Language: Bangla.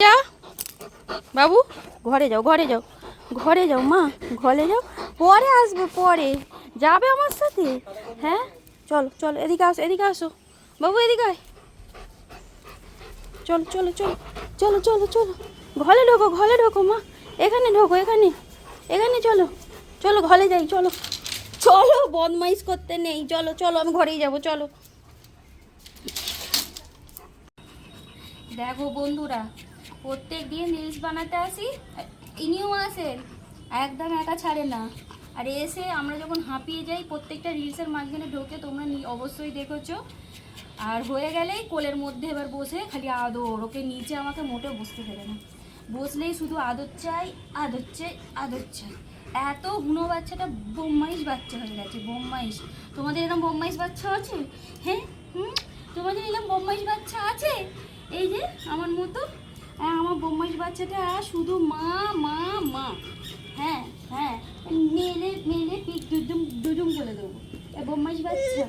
যা। বাবু? ঘরে যাও ঘরে যাও। ঘরে যাও মা ঘরে যাও। পরে আসবে পরে। যাবে আমার সাথে? হ্যাঁ? চলো চলো এদিকে আসো এদিকে আসো। বাবু এদিকে আয়। চলো চলো চলো চলো চলো চলো। ঘরে ঢোকো ঘরে ঢোকো মা। এখানে ঢোকো এখানে। এখানে চলো চলো ঘরে যাই চলো। চলো বদমাইশ করতে নেই। চলো চলো আমি ঘরেই যাব চলো। দেখো বন্ধুরা প্রত্যেক দিন রিলস বানাতে আসি, ইনিও আসেন, একদম একা ছাড়ে না। আর এসে আমরা যখন হাঁপিয়ে যাই, প্রত্যেকটা রিলসের মাঝখানে ঢোকে, তোমরা অবশ্যই দেখেছ। আর হয়ে গেলেই কোলের মধ্যে এবার বসে খালি আদর, ওকে নিচে আমাকে মোটেও বসতে দেবে না। বসলেই শুধু আদর চাই আদর চাই আদর চাই। এত হুনো বাচ্চাটা বোম্মাইশ বাচ্চা হয়ে গেছে বোম্মাইশ তোমাদের এরকম বোম্মাইশ বাচ্চা আছে? হ্যাঁ? হুম? তোমাদের এরকম বোম্মাইশ বাচ্চা আছে? এই যে, আমার মতো। বোম্মাইশ বাচ্চাটা শুধু মা মা মা। হ্যাঁ হ্যাঁ। মেলে মেলে পিক দুদুম দুদুম বলে দেবো। বোম্মাইশ বাচ্চা।